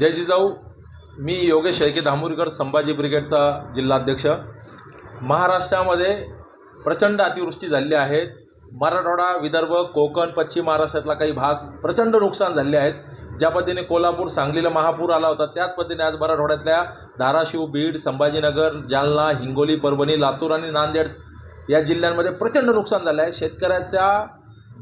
जय जिजाऊ मी योगेश शेळके धामुरीकर संभाजी ब्रिगेडचा जिल्हाध्यक्ष. महाराष्ट्रामध्ये प्रचंड अतिवृष्टी झालेली आहेत मराठवाडा विदर्भ कोकण पश्चिम महाराष्ट्रातला काही भाग प्रचंड नुकसान झालेले आहेत. ज्या पद्धतीने कोल्हापूर सांगलीला महापूर आला होता त्याच पद्धतीने आज मराठवाड्यातल्या धाराशिव बीड संभाजीनगर जालना हिंगोली परभणी लातूर आणि नांदेड या जिल्ह्यांमध्ये प्रचंड नुकसान झालं आहे. शेतकऱ्याच्या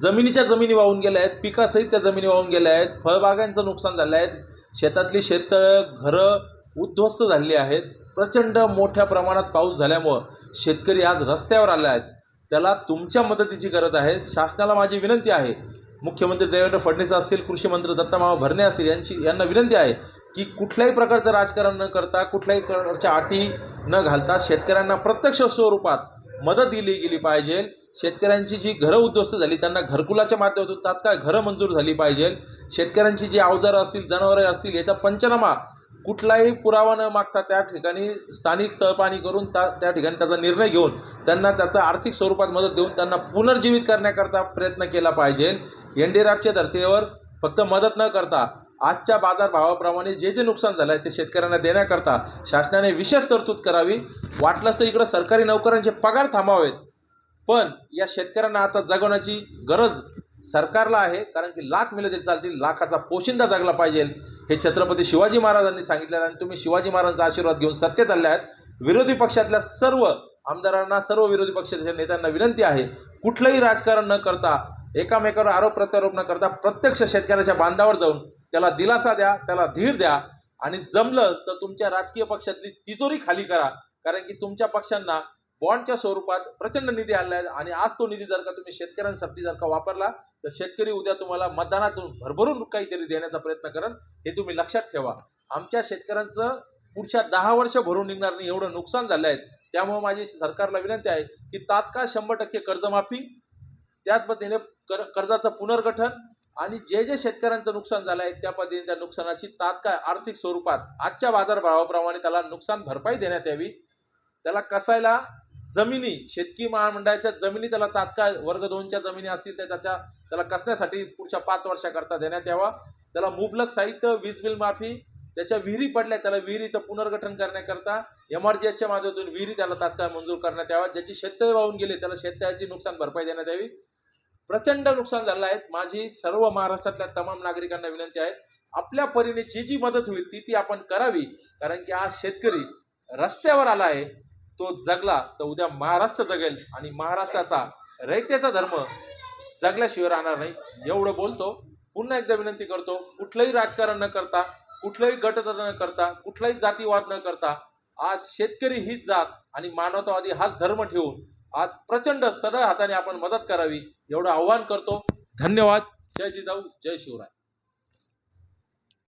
जमिनीच्या जमिनी वाहून गेल्या आहेत पिकासहित त्या जमिनी वाहून गेल्या आहेत फळबागांचं नुकसान झालं आहे. शेतातली शेत घरं उद्ध्वस्त झालेली आहेत. प्रचंड मोठ्या प्रमाणात पाऊस झाल्यामुळं शेतकरी आज रस्त्यावर आले आहेत. त्याला तुमच्या मदतीची गरज आहे. शासनाला माझी विनंती आहे. मुख्यमंत्री देवेंद्र फडणवीस असतील कृषीमंत्री दत्तामामा भरणे असतील यांची यांना विनंती आहे की कुठल्याही प्रकारचं राजकारण न करता कुठल्याही प्रकारच्या अटी न घालता शेतकऱ्यांना प्रत्यक्ष स्वरूपात मदत दिली गेली पाहिजे. शेतकऱ्यांची जी घरं उद्ध्वस्त झाली त्यांना घरकुलाच्या माध्यमातून तात्काळ घरं मंजूर झाली पाहिजे. शेतकऱ्यांची जी अवजारं असतील जनावरं असतील याचा पंचनामा कुठलाही पुरावा न मागता त्या ठिकाणी स्थानिक स्थळपाणी करून त्या त्या ठिकाणी त्याचा निर्णय घेऊन त्यांना त्याचा आर्थिक स्वरूपात मदत देऊन त्यांना पुनर्जीवित करण्याकरता प्रयत्न केला पाहिजे. एन डी राफच्या धर्तीवर फक्त मदत न करता आजच्या बाजारभावाप्रमाणे जे जे नुकसान झालं आहे ते शेतकऱ्यांना देण्याकरता शासनाने विशेष तरतूद करावी. वाटलंच तर इकडं सरकारी नोकऱ्यांचे पगार थांबावेत. पण या शेतकऱ्यांना आता जगवण्याची गरज सरकारला आहे कारण की लाख मिळत तरी चालतील लाखाचा पोशिंदा जगला पाहिजे. हे छत्रपती शिवाजी महाराजांनी सांगितलेलं आणि तुम्ही शिवाजी महाराजांचा आशीर्वाद घेऊन सत्तेत आले आहेत. विरोधी पक्षातल्या सर्व आमदारांना सर्व विरोधी पक्षाच्या नेत्यांना विनंती आहे कुठलंही राजकारण न करता एकामेकावर आरोप प्रत्यारोप न करता प्रत्यक्ष शेतकऱ्याच्या बांधावर जाऊन त्याला दिलासा द्या त्याला धीर द्या आणि जमलं तर तुमच्या राजकीय पक्षातली तिजोरी खाली करा. कारण की तुमच्या पक्षांना बॉन्डच्या स्वरूपात प्रचंड निधी आणला आहे आणि आज तो निधी जर का तुम्ही शेतकऱ्यांसाठी जर का वापरला तर शेतकरी उद्या तुम्हाला मतदानातून भरभरून काहीतरी देण्याचा प्रयत्न करण हे तुम्ही लक्षात ठेवा. आमच्या शेतकऱ्यांचं पुढच्या दहा वर्ष भरून निघणार नाही एवढं नुकसान झालं आहे त्यामुळे माझी सरकारला विनंती आहे की तात्काळ शंभर टक्के कर्जमाफी त्याच पद्धतीने कर कर्जाचं पुनर्गठन आणि जे जे शेतकऱ्यांचं नुकसान झालं आहे त्या पद्धतीने त्या नुकसानाची तात्काळ आर्थिक स्वरूपात आजच्या बाजारभावाप्रमाणे त्याला नुकसान भरपाई देण्यात यावी. त्याला कसायला जमिनी शेतकी महामंडळाच्या जमिनी त्याला तात्काळ वर्ग दोनच्या जमिनी असतील तर त्याच्या त्याला कसण्यासाठी पुढच्या पाच वर्षाकरता देण्यात यावा. त्याला मुबलक साहित्य वीज बिल माफी त्याच्या विहिरी पडल्या त्याला विहिरीचं पुनर्गठन करण्याकरता एमआरजीएसच्या माध्यमातून विहिरी त्याला तात्काळ मंजूर करण्यात यावा ज्याची शेततळे वाहून गेले त्याला शेततळ्याची नुकसान भरपाई देण्यात यावी. प्रचंड नुकसान झालं आहे. माझी सर्व महाराष्ट्रातल्या तमाम नागरिकांना विनंती आहे आपल्या परीने जी जी मदत होईल ती ती आपण करावी. कारण की आज शेतकरी रस्त्यावर आला आहे. तो जगला तर उद्या महाराष्ट्र जगेल आणि महाराष्ट्राचा रयतेचा धर्म जगल्याशिवाय राहणार नाही. एवढं बोलतो. पुन्हा एकदा विनंती करतो कुठलंही राजकारण न करता कुठलंही गटतर न करता कुठलाही जातीवाद न करता आज शेतकरी हीच जात आणि मानवतावादी हाच धर्म ठेवून आज प्रचंड सरळ हाताने आपण मदत करावी एवढं आव्हान करतो. धन्यवाद. जय जिजाऊ जय शिवराय.